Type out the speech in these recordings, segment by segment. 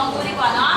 我不跟管了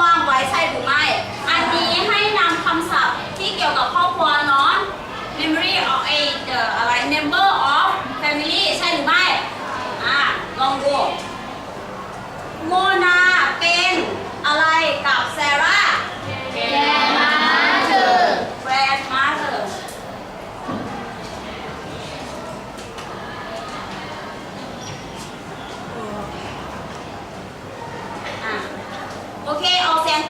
ว่างไว้ใช่หรือไม่ อันนี้ให้นำคำศัพท์ที่เกี่ยวกับครอบครัวน้อง memory of a the อะไร member of family ใช่หรือไม่ อ่าลองดู m o